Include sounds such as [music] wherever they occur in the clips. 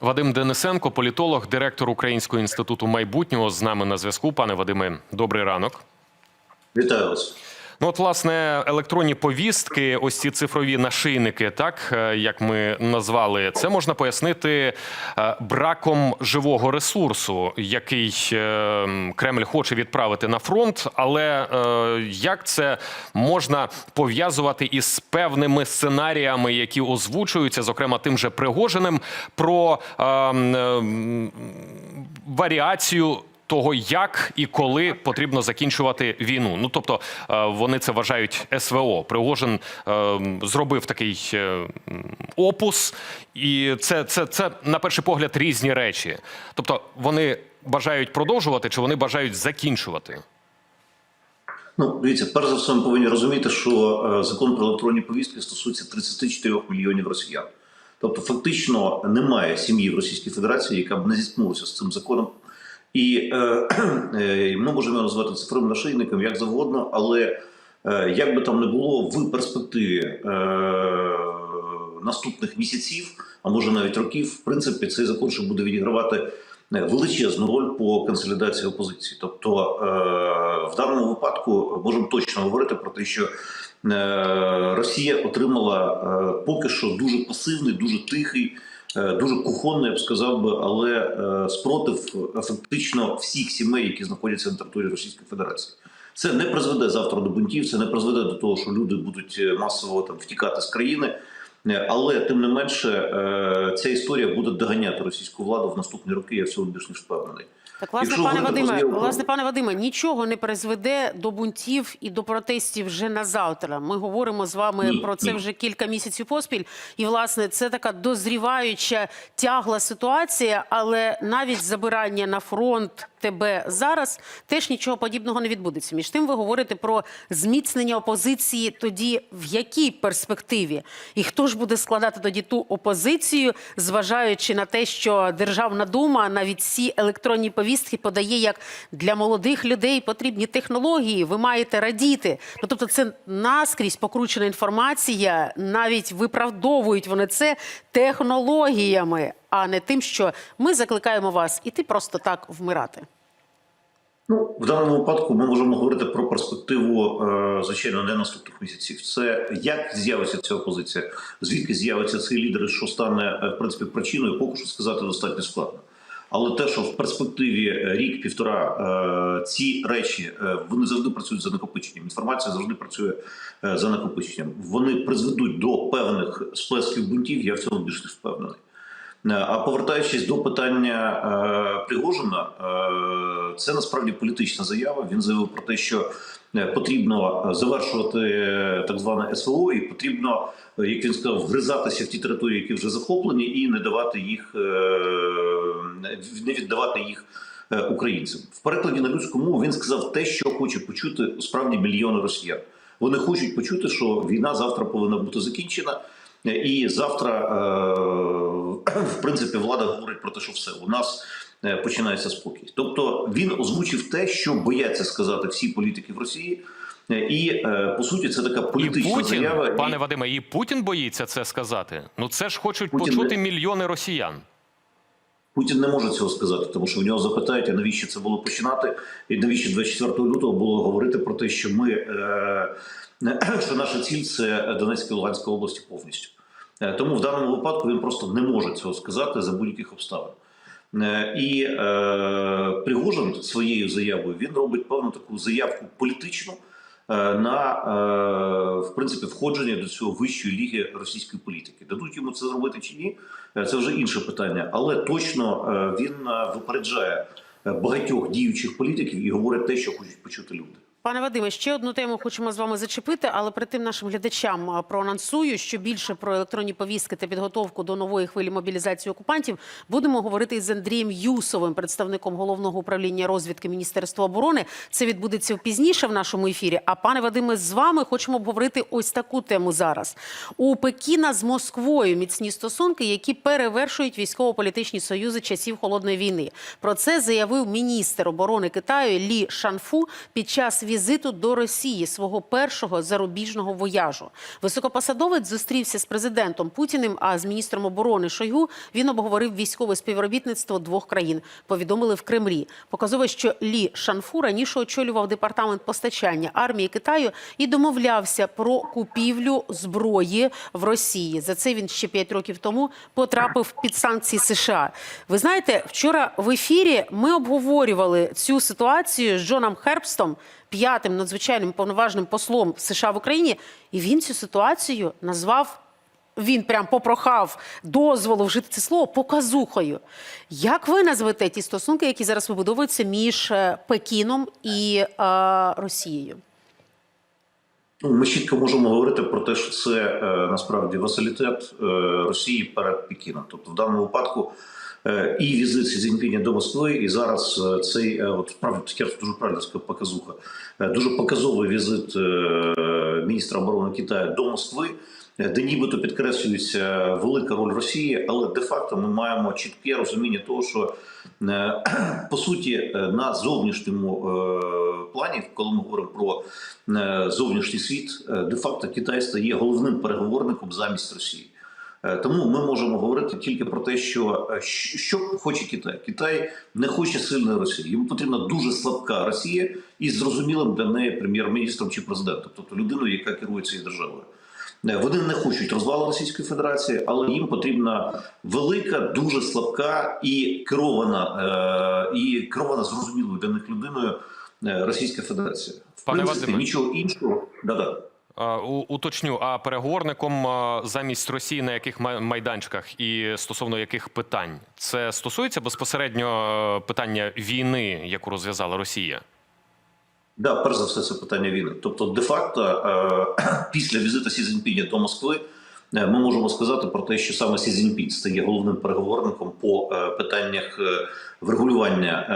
Вадим Денисенко, політолог, директор Українського інституту майбутнього, з нами на зв'язку. Пане Вадиме, добрий ранок. Вітаю вас. Ну, от, власне, електронні повістки, ось ці цифрові нашийники, так е, як ми назвали, це можна пояснити е, браком живого ресурсу, який е, Кремль хоче відправити на фронт. Але як це можна пов'язувати із певними сценаріями, які озвучуються, зокрема тим же Пригожиним, про е, м, варіацію того, як і коли потрібно закінчувати війну. Ну тобто е, вони це вважають СВО. Пригожин е, зробив такий е, опус, і це, це, це на перший погляд різні речі. Тобто вони бажають продовжувати чи вони бажають закінчувати. Ну, дивіться, перш за все, ми повинні розуміти, що закон про електронні повістки стосується 34 мільйонів росіян. Тобто, фактично немає сім'ї в Російській Федерації, яка б не зіткнулася з цим законом. І е, [clears throat] е, ми можемо назвати цифровим нашийником як завгодно, але е, як би там не було, в перспективі е, наступних місяців, а може навіть років, в принципі, цей закон ще буде відігравати е, величезну роль по консолідації опозиції. Тобто, е, в даному випадку можемо точно говорити про те, що Росія отримала поки що дуже пасивний, дуже тихий. Е, Дуже кухонний, я б сказав би, але е, спротив е, фактично всіх сімей, які знаходяться на території Російської Федерації. Це не призведе завтра до бунтів, це не призведе до того, що люди будуть масово там втікати з країни. Але тим не менше, ця історія буде доганяти російську владу в наступні роки. Я в цьому більш ніж впевнений. Так, власне, Якщо пане говорити Вадиме, заяву- власне, пане Вадиме, нічого не призведе до бунтів і до протестів вже на завтра. Ми говоримо з вами Ні, про це ні. вже кілька місяців поспіль. І власне це така дозріваюча тягла ситуація, але навіть забирання на фронт тебе зараз теж нічого подібного не відбудеться. Між тим, ви говорите про зміцнення опозиції. Тоді в якій перспективі? І хто ж буде складати тоді ту опозицію, зважаючи на те, що Державна дума навіть ці електронні повістки подає як для молодих людей потрібні технології. Ви маєте радіти. Ну тобто, це наскрізь покручена інформація. Навіть виправдовують вони це технологіями, а не тим, що ми закликаємо вас іти просто так вмирати. Ну, в даному випадку ми можемо говорити про перспективу, е, звичайно, не наступних місяців. Це як з'явиться ця опозиція, звідки з'явиться цей лідер, що стане е, в принципі причиною, поки що сказати достатньо складно. Але те, що в перспективі е, рік-півтора е, ці речі е, вони завжди працюють за накопиченням. Інформація завжди працює за накопиченням. Вони призведуть до певних сплесків бунтів. Я в цьому більш ніж впевнений. А повертаючись до питання Пригожина, це насправді політична заява. Він заявив про те, що потрібно завершувати е, так зване СВО, і потрібно, е, як він сказав, вгризатися в ті території, які вже захоплені, і не давати їх, е, не віддавати їх е, українцям. В перекладі на людську мову він сказав те, що хоче почути справді мільйони росіян. Вони хочуть почути, що війна завтра повинна бути закінчена. І завтра, е, в принципі, влада говорить про те, що все у нас е, починається спокій. Тобто він озвучив те, що бояться сказати всі політики в Росії, Е, і е, по суті це така І політична Путін, заява. І- пане Вадиме, і Путін боїться це сказати. Ну це ж хочуть Путін почути не- мільйони росіян. Путін не може цього сказати, тому що в нього запитають, а навіщо це було починати, і навіщо 24 лютого було говорити про те, що ми е, що наша ціль це Донецька і Луганська області повністю. Е, Тому в даному випадку він просто не може цього сказати за будь-яких обставин. Е, І е, Пригожин своєю заявою він робить певну таку заявку політичну е, на е, в принципі входження до цього вищої ліги російської політики. Дадуть йому це зробити чи ні? е, Це вже інше питання, але точно е, він випереджає багатьох діючих політиків і говорить те, що хочуть почути люди. Пане Вадиме, ще одну тему хочемо з вами зачепити, але перед тим нашим глядачам проанонсую, що більше про електронні повістки та підготовку до нової хвилі мобілізації окупантів будемо говорити із Андрієм Юсовим, представником головного управління розвідки Міністерства оборони. Це відбудеться пізніше в нашому ефірі. А пане Вадиме, з вами хочемо обговорити ось таку тему зараз. У Пекіна з Москвою міцні стосунки, які перевершують військово-політичні союзи часів холодної війни. Про це заявив міністр оборони Китаю Лі Шанфу під час візиту до Росії свого першого зарубіжного вояжу. Високопосадовець зустрівся з президентом Путіним, а з міністром оборони Шойгу він обговорив військове співробітництво двох країн. Повідомили в Кремлі. Показово, що Лі Шанфу раніше очолював департамент постачання армії Китаю і домовлявся про купівлю зброї в Росії. За це він ще п'ять років тому потрапив під санкції США. Ви знаєте, вчора в ефірі ми обговорювали цю ситуацію з Джоном Хербстом, п'ятим надзвичайним повноважним послом США в Україні, і він цю ситуацію назвав. Він прям попрохав дозволу вжити це слово показухою. Як ви назвете ті стосунки, які зараз вибудовуються між е, Пекіном і е, Росією? Ну, ми чітко можемо говорити про те, що це е, насправді василітет е, Росії перед Пекіном. Тобто, в даному випадку і візит Сі Цзіньпіня до Москви, і зараз е, цей е, от справді таке дуже правильно сказав, показуха. Е, дуже показовий візит е, міністра оборони Китаю до Москви. е, Де нібито підкреслюється велика роль Росії, але де-факто ми маємо чітке розуміння того, що е, [clears throat] по суті е, на зовнішньому е, плані, коли ми говоримо про е, зовнішній світ, е, де-факто Китай стає головним переговорником замість Росії. Е, Тому ми можемо говорити тільки про те, що е, що хоче Китай. Китай не хоче сильної Росії. Йому потрібна дуже слабка Росія із зрозумілим для неї прем'єр-міністром чи президентом, тобто людиною, яка керує цією державою. Е, Вони не хочуть розвалу Російської Федерації, але їм потрібна велика, дуже слабка і керована, і керована зрозумілою для них людиною Російська Федерація. В Пане принципі, Вадиме. нічого іншого. Да-да. А, у- Уточню, а переговорником замість Росії на яких майданчиках і стосовно яких питань це стосується безпосередньо е, питання війни, яку розв'язала Росія? Да, перш за все, це питання війни. Тобто, де-факто, е, [clears throat] після візиту Сі Цзіньпіня до Москви е, ми можемо сказати про те, що саме Сі Цзіньпінь стає головним переговорником по е, питаннях е, врегулювання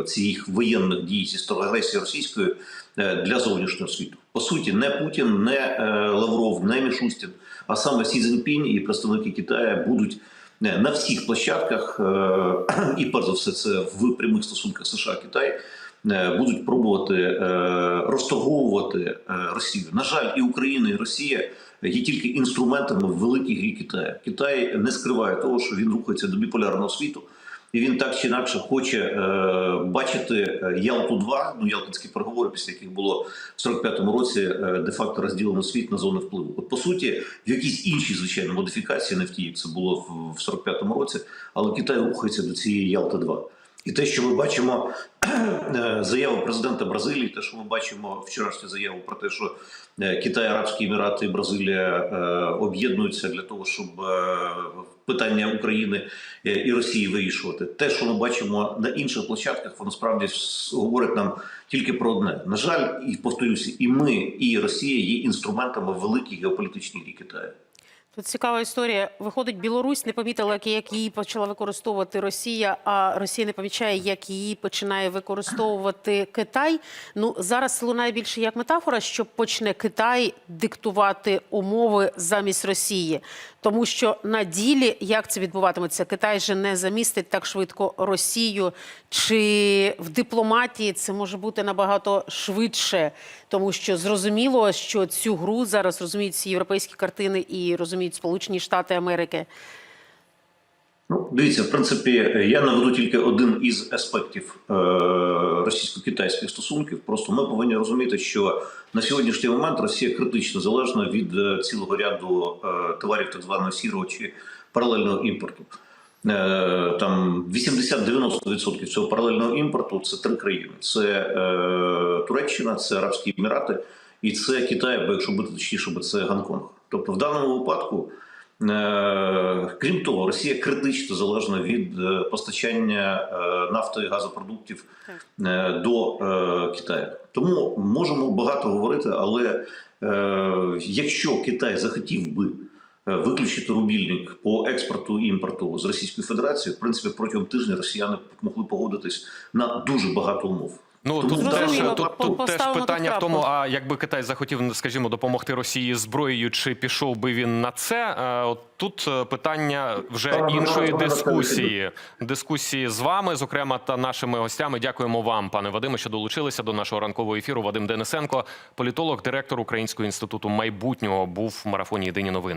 е, цих воєнних дій зі сторони агресії російської е, для зовнішнього світу. По суті, не Путін, не е, Лавров, не Мішустін, а саме Сі Цзіньпінь і представники Китаю будуть е, на всіх площадках, е, [clears throat] і перш за все, це в прямих стосунках США-Китай е, будуть пробувати розторговувати Росію. На жаль, і Україна, і Росія є тільки інструментами в великій грі Китаю. Китай не скриває того, що він рухається до біполярного світу. І він так чи інакше хоче е, бачити е, Ялту 2 ну ялтинські переговори, після яких було в 45-му році е, де-факто розділено світ на зони впливу. От по суті, в якійсь іншій звичайно модифікації, не в як це було в, в 45-му році, але Китай рухається до цієї Ялти 2 І те, що ми бачимо [clears throat] е, заяву президента Бразилії, те, що ми бачимо вчорашню заяву про те, що е, Китай, Арабські Емірати і Бразилія е, об'єднуються для того, щоб питання України і Росії вирішувати. Те, що ми бачимо на інших площадках, воно справді говорить нам тільки про одне. На жаль, і повторюся, і ми, і Росія є інструментами в великій геополітичній грі Китаю. Тут цікава історія. Виходить, Білорусь не помітила, як- її почала використовувати Росія, а Росія не помічає, як її починає використовувати Китай. Ну зараз лунає більше як метафора, що почне Китай диктувати умови замість Росії. Тому що на ділі як це відбуватиметься? Китай же не замістить так швидко Росію, чи в дипломатії це може бути набагато швидше, тому що зрозуміло, що цю гру зараз розуміють всі європейські картини і розуміють Сполучені Штати Америки. Ну, дивіться, в принципі, я наведу тільки один із аспектів е, російсько-китайських стосунків. Просто ми повинні розуміти, що на сьогоднішній момент Росія критично залежна від е, цілого ряду е, товарів так званого сірого чи паралельного імпорту. Е, там 80-90% цього паралельного імпорту це три країни: це е, Туреччина, це Арабські Емірати і це Китай, бо якщо бути точніше, це Гонконг. Тобто, в даному випадку. Е, Крім того, Росія критично залежна від е, постачання е, нафти і газопродуктів до Китаю. Тому можемо багато говорити, але якщо Китай захотів би виключити рубільник по експорту і імпорту з Російської Федерації, в принципі, протягом тижня росіяни могли погодитись на дуже багато умов. Ну тут теж, Зрозуміло, тут, по- тут теж питання в тому, а якби Китай захотів, скажімо, допомогти Росії зброєю, чи пішов би він на це? Е, От тут е, питання вже іншої дискусії. Дискусії з вами, зокрема, та нашими гостями. Дякуємо вам, пане Вадиме, що долучилися до нашого ранкового ефіру. Вадим Денисенко, політолог, директор Українського інституту майбутнього, був в марафоні Єдині новини.